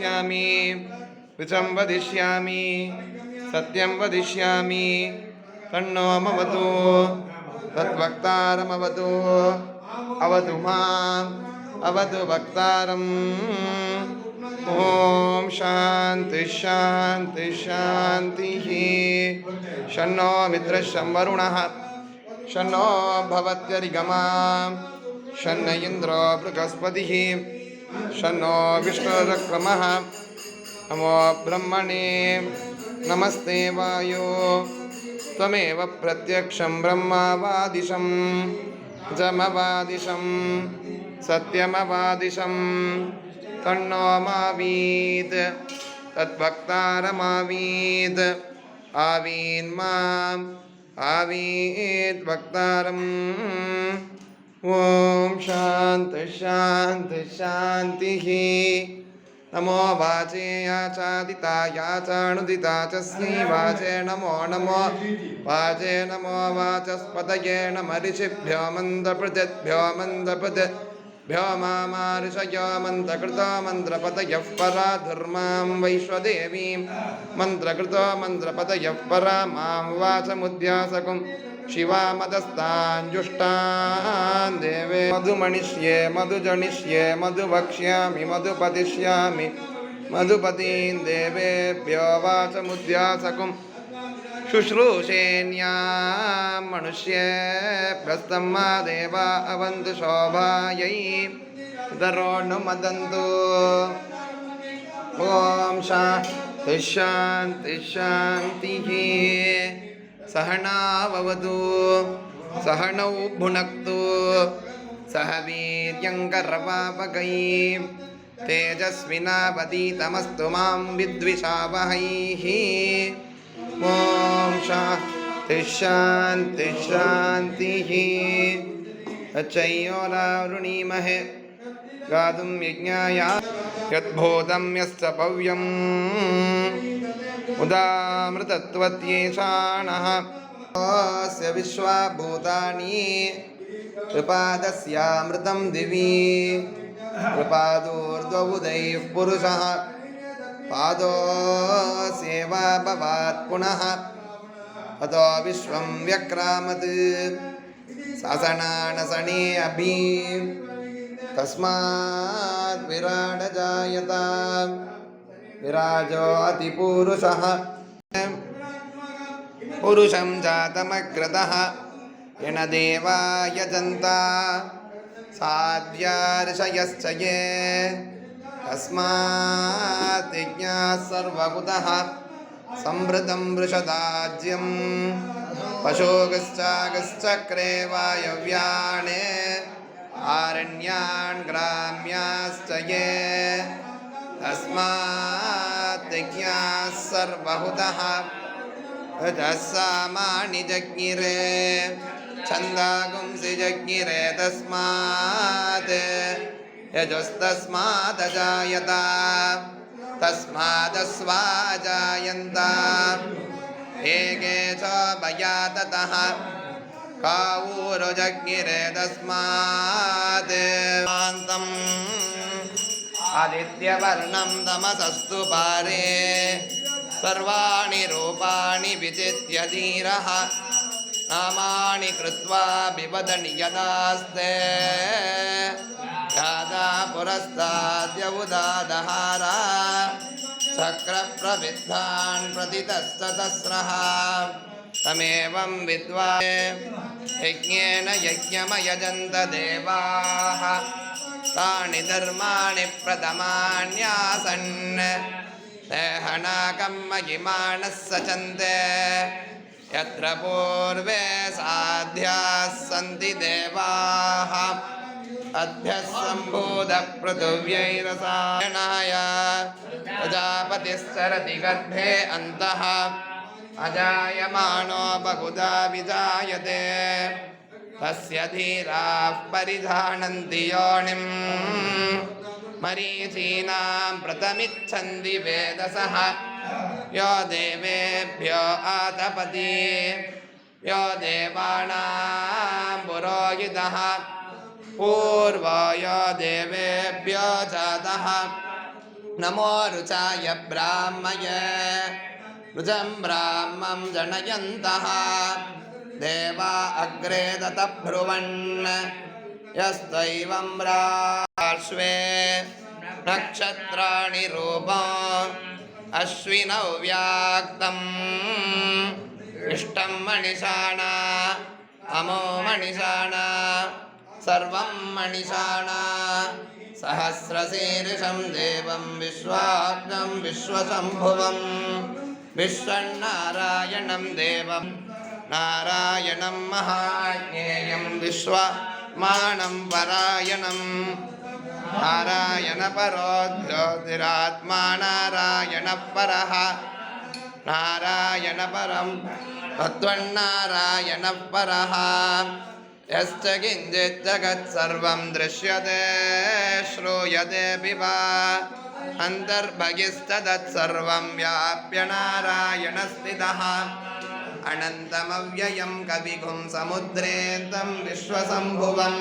वदिष्यामि। विचं वदिष्यामि। सत्यं वदिष्यामि। तन्नो मवतु तद्वक्तारमवतु। अवतु माम्। अवतु वक्तारम्। ॐ शान्ति शान्ति शान्तिः। शन्नो मित्रशं वरुणः शन्नो भवत्यरिगमा शन्न इन्द्रो बृहस्पतिः शन्नो विष्णुरक्रमः। नमो ब्रह्मणे नमस्ते वायो। त्वमेव प्रत्यक्षं ब्रह्मावादिशं जमवादिशं सत्यमवादिशं। तन्नो मावीत् तद्भक्तारमावीत् आवीन्माम् आवीत् वक्तारम् ॐ शान्ति शान्ति शान्तिः। नमो वाचे याचादिता याचानुदिता च श्रीवाचे नमो नमो वाचे नमो वाचस्पतये नमऋषिभ्यो मन्दप्रजद्भ्यो मन्दप्रजभ्यो मामाऋषयो मन्त्रकृतो मन्त्रपतयः परा धर्मां वैश्वदेवीं। मन्त्रकृतो मन्त्रपतयः परा मां वाचमुद्यासकुं शिवामदस्ताञ्जुष्टान् देवे। मधुमणिष्ये, मधुजनिष्ये मधुवक्ष्यामि मधुपतिष्यामि। मधुपतीन् देवेभ्यो वाचमुद्यासकुं शुश्रूषेण्यां मनुष्येभ्यस्तं मा देवा अवन्तु शोभायै। दरोणुमदन्तु ॐ शान्ति, शान्तिः। सहनाववतु। सहनौ भुनक्तु। सह वीर्यङ्करवापकै तेजस्विनावतीतमस्तु मां विद्विषावहैः। ॐ शान्ति शान्ति शान्तिः। अच्छय्योरावृणीमहे गातुं यज्ञाय यद्भूतं यश्च पव्यम्। उदामृतत्वत्येषाणः अस्य विश्वाभूतानि कृपादस्यामृतं दिवि। कृपादूर्ध्वउदैः पुरुषः। पादोऽस्येवा भवात् पुनः। अतो विश्वं व्यक्रामत्। शासनानसने अभि तस्मात् विराड जायत विराजो अतिपूरुषः। पुरुषं जातमग्रतः यणदेवा यजन्ता। साध्यार्षयश्च ये। तस्मात् यज्ञाः सर्वकुतः संवृतं वृषदाज्यं पशोगश्चागश्चक्रे वायव्याणे आरण्यान् ग्राम्याश्च ये। तस्मात् यज्ञाः सर्वहुतः। सामानि जज्ञिरे। छन्दागुंसि जज्ञिरे तस्मात्। यजस्तस्मादजायत तस्मादस्वाजायन्त एके च भया ततः कावूरुजज्ञिरे तस्मात् शान्तम् आदित्यवर्णं तमसस्तु पारे। सर्वाणि रूपाणि विचित्य धीरः नामानि कृत्वा बिबदनि यदास्ते। यादा पुरस्ताद्यवुदादहार चक्रप्रविद्धान् प्रतितस्ततस्रः तमेवं विद्वा यज्ञेन यज्ञमयजन्त देवाः तानि धर्माणि प्रथमान्यासन् देहनाकं महिमानः सचन्ते यत्र पूर्वे साध्याः सन्ति देवाः अभ्यः सम्भूतपृथिव्यैरसायणाय प्रजापतिश्चरति गर्भे अन्तः अजायमानो बहुधा विजायते। तस्य धीराः परिधानन्ति योनिम्। मरीचीनां प्रथमिच्छन्ति वेदसः। यो देवेभ्यो आतपति। यो देवानां पुरोहितः। पूर्वो यो देवेभ्यो जातः। नमो रुचाय ब्राह्मय रुचं ब्राह्मं जनयन्तः। देवा अग्रे दतब्रुवन् यस्त्वैवं राश्वे नक्षत्राणि रूपा अश्विनौ व्याक्तम् इष्टं मणिषाणा अमो मणिषाणा सर्वं मणिषाणा। सहस्रशीर्षं देवं विश्वाग्नं विश्वशम्भुवं विश्वन्नारायणं देवं नारायणं महाज्ञेयं विश्वमाणं परायणम् नारायणपरो ज्योतिरात्मा नारायणः परः नारायणपरं तत्त्वन्नारायणः परः यश्च किञ्चित् जगत्सर्वं दृश्यते श्रूयतेऽपि वा अन्तर्बहिस्तदत्सर्वं व्याप्य नारायणस्थितः। अनन्तमव्ययं कविगुं समुद्रेन्तं विश्वसम्भुवम्।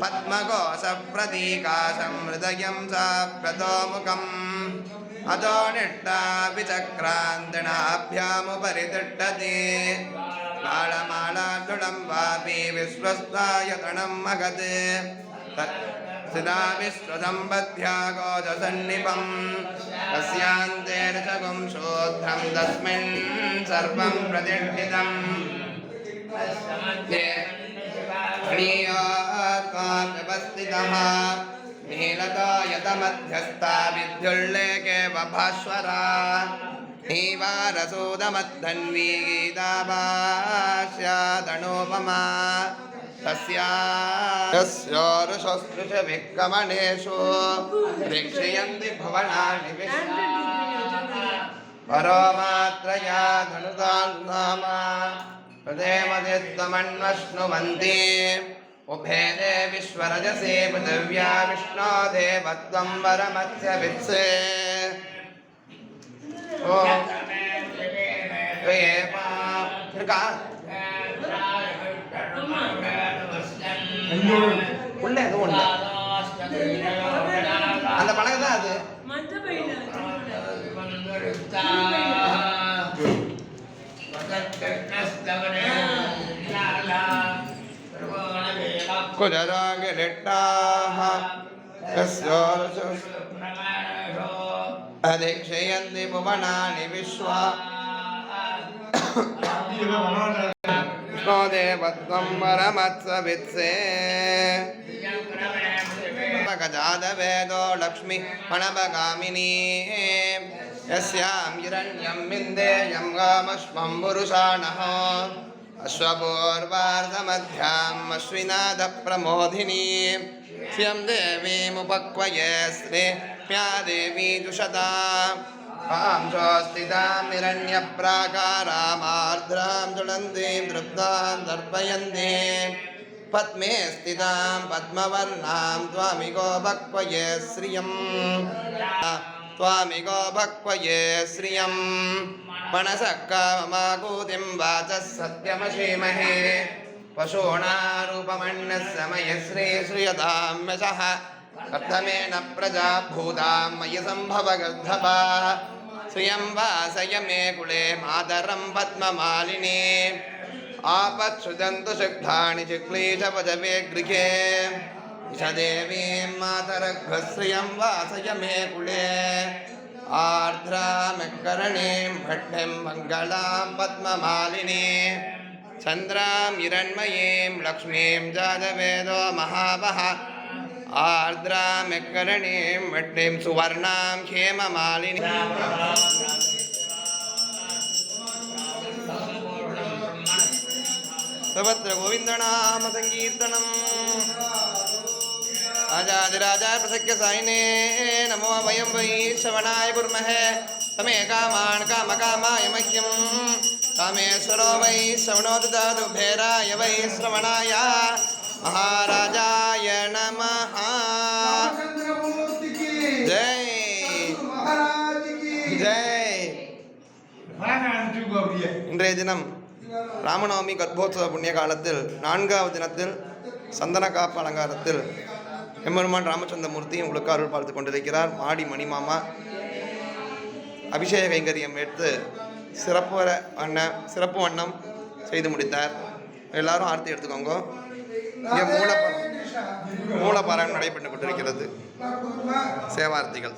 पद्मकोशप्रतीकाशं हृदयं चाप्यतोमुखम् अतो निष्ठापि चक्रान्तिणाभ्यामुपरि तिष्ठति कालमालादृढं वापि विश्वस्तायतनं महत् सिदा विश्वसम्बध्यागोजसन्निपम् तस्यान्ते ऋषगुं शूद्रं तस्मिन् सर्वं प्रतिष्ठितम् णीयात्मा व्यवस्थितः नीलतायतमध्यस्था विद्युल्लेखे बभास्वरा नीवारसूदमद्धन्वी गीताभाष्यादणोपमा तस्या यस्योरुषस्पृशविक्रमणेषु वीक्षयन्ति भुवनानि विश्वा परो मात्रया धनुतान् हृदयमधित्वमन्वश्नुवन्ति उभेदे विश्वरजसे पृथिव्या विष्णो देवत्वं वरमत्स्य वित्से ओ त्वयेवा இருக்கா உள்ள எதுவும் உள்ள அந்த பழகம் தான் அது कुजरागिरिट्टाः यस्योरसुस् अधीक्षयन्ति भुवनानि विश्वा विष्णो देवत्वं वरमत्सवित्से गजादवेदो लक्ष्मी मणपगामिनी यस्यां हिरण्यं विन्देयं गामश्वं पुरुषाणः अश्वपूर्वार्धमध्याम् अश्विनादप्रमोदिनी श्रियं देवीमुपक्वये श्रीम्या देवी जुषता आं स्वस्तितां हिरण्यप्राकारामार्द्रां ज्वलन्तीं तृप्तां दर्पयन्तीं पद्मे स्थितां पद्मवर्णां त्वामिगो भक्वये श्रियम् त्वामिगो भक्वये श्रियम्। मनसः काममाकूतिं वाचः सत्यमशीमहे। पशूणारूपमण्यस्य मयि श्रीश्रियतां यशः कथमेन प्रजा भूतां मयि सम्भवगर्धपा। श्रियं वासय मे कुले मातरं पद्ममालिनी। आपत्सृजन्तु सिद्धानि चिक्लीशपदवे गृहे। इषदेवीं मातरघ्रश्रियं वासय मे कुले आर्द्रामकरणीं भट्टिं मङ्गलां पद्ममालिनी चन्द्रां हिरण्मयीं लक्ष्मीं जातवेदो महावः आर्द्रामकरणीं भट्टिं सुवर्णां हेममालिनी सर्वत्र गोविन्दनामसङ्कीर्तनम् ராஜாதிராஜா பிரசக்கிய சாயினே நமோ வயம் வை சவனாய குர்மஹே. சமே காமான் காம காமாய மஹ்யம். காமேஸ்வரோ வை சவனோ ததாது பேராய வை ஸ்ரவணாய மகாராஜாய நம ஜெய். ஜெய். இன்றைய தினம் ராமநவமி கர்ப்போத்சவ புண்ணிய காலத்தில் நான்காவது தினத்தில் சந்தன காப்பு அலங்காரத்தில் எம்பெருமான் ராமச்சந்திரமூர்த்தி உங்களுக்கு அருள் பார்த்து கொண்டிருக்கிறார். மாடி மணிமாமா அபிஷேக கைங்கரியம் எடுத்து சிறப்பு வர வண்ண சிறப்பு வண்ணம் செய்து முடித்தார். எல்லாரும் ஆர்த்தி எடுத்துக்கோங்க. இங்கே மூலப்பரம் நடைபெற்று கொண்டிருக்கிறது. சேவார்த்திகள்.